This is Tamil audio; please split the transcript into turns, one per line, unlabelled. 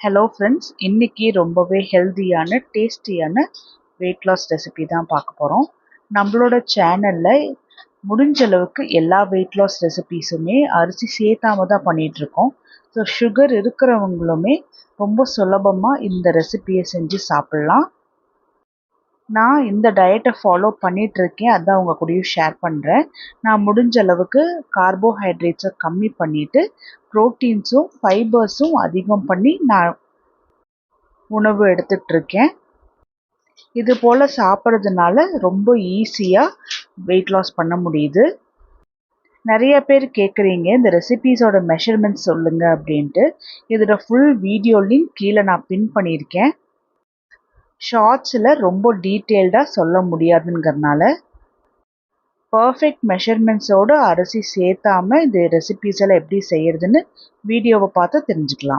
ஹலோ ஃப்ரெண்ட்ஸ் இன்றைக்கி ரொம்பவே ஹெல்த்தியான டேஸ்டியான வெயிட் லாஸ் ரெசிபி தான் பார்க்க போகிறோம் நம்மளோட சேனலில் முடிஞ்ச அளவுக்கு எல்லா வெயிட் லாஸ் ரெசிபீஸுமே அரிசி சேர்த்தாம தான் பண்ணிகிட்ருக்கோம் ஸோ சுகர் இருக்கிறவங்களுமே ரொம்ப சுலபமாக இந்த ரெசிபியை செஞ்சு சாப்பிட்லாம். நான் இந்த டயட்டை ஃபாலோ பண்ணிகிட்ருக்கேன் அதான் உங்கள் கூடயும் ஷேர் பண்ணுறேன் நான் முடிஞ்ச அளவுக்கு கார்போஹைட்ரேட்ஸை கம்மி பண்ணிவிட்டு ப்ரோட்டீன்ஸும் ஃபைபர்ஸும் அதிகம் பண்ணி நான் உணவு எடுத்துகிட்ருக்கேன் இது போல் சாப்பிட்றதுனால ரொம்ப ஈஸியாக வெயிட் லாஸ் பண்ண முடியுது. நிறைய பேர் கேட்குறீங்க இந்த ரெசிபீஸோட மெஷர்மெண்ட்ஸ் சொல்லுங்கள் அப்படின்ட்டு. இதோட ஃபுல் வீடியோ லிங்க் கீழே நான் பின் பண்ணியிருக்கேன். ஷார்ட்ஸில் ரொம்ப டீட்டெயில்டாக சொல்ல முடியாதுங்கிறனால பர்ஃபெக்ட் மெஷர்மெண்ட்ஸோடு அரிசி சேர்த்தாமல் இந்த ரெசிபீஸ் எல்லாம் எப்படி செய்கிறதுன்னு வீடியோவை பார்த்து தெரிஞ்சுக்கலாம்.